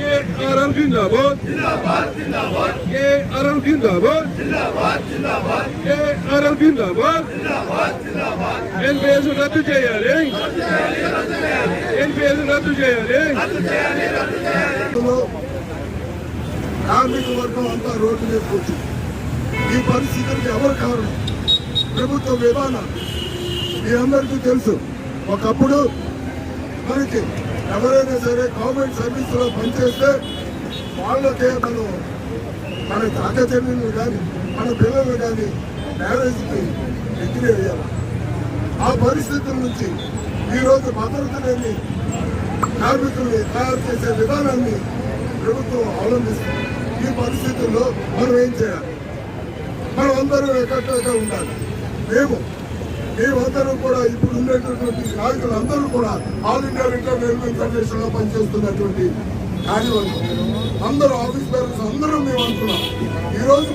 ये आरएम जिंदाबाद ये आरएम जिंदाबाद ये आरएम जिंदाबाद ఎన్పిఎస్ రద్దు చేయాలి ఎన్పిఎస్ రద్దు చేయాలి కార్మిక వర్గం అంతా రోడ్డు మీద ఈ పరిస్థితులకు ఎవరు కారణం? ప్రభుత్వ విధానం. మీ అందరికీ తెలుసు ఒకప్పుడు మనకి ఎవరైనా సరే గవర్నమెంట్ సర్వీసులో పనిచేస్తే వాళ్ళకే మనం మన తాత చెల్లెళ్ళు కానీ మన పిల్లలు కానీ మ్యారేజ్కి డిగ్రీ అయ్యాలి ఆ పరిస్థితుల నుంచి ఈరోజు భద్రత లేని కార్మికుల్ని తయారు చేసే విధానాన్ని ప్రభుత్వం అవలంబిస్తుంది. ఈ పరిస్థితుల్లో మనం ఏం చేయాలి? మనం అందరూ ఎక్కట్లుగా ఉండాలి. మేము మేమందరూ కూడా ఇప్పుడు ఉండేటటువంటి నాయకులు అందరూ కూడా ఆల్ ఇండియా రిటర్న్ రైల్వే ఫెడరేషన్లో పనిచేస్తున్నటువంటి కార్యవర్గం అందరూ ఆఫీస్ పేరెంట్స్ అందరూ మేము అనుకున్నాం ఈ రోజు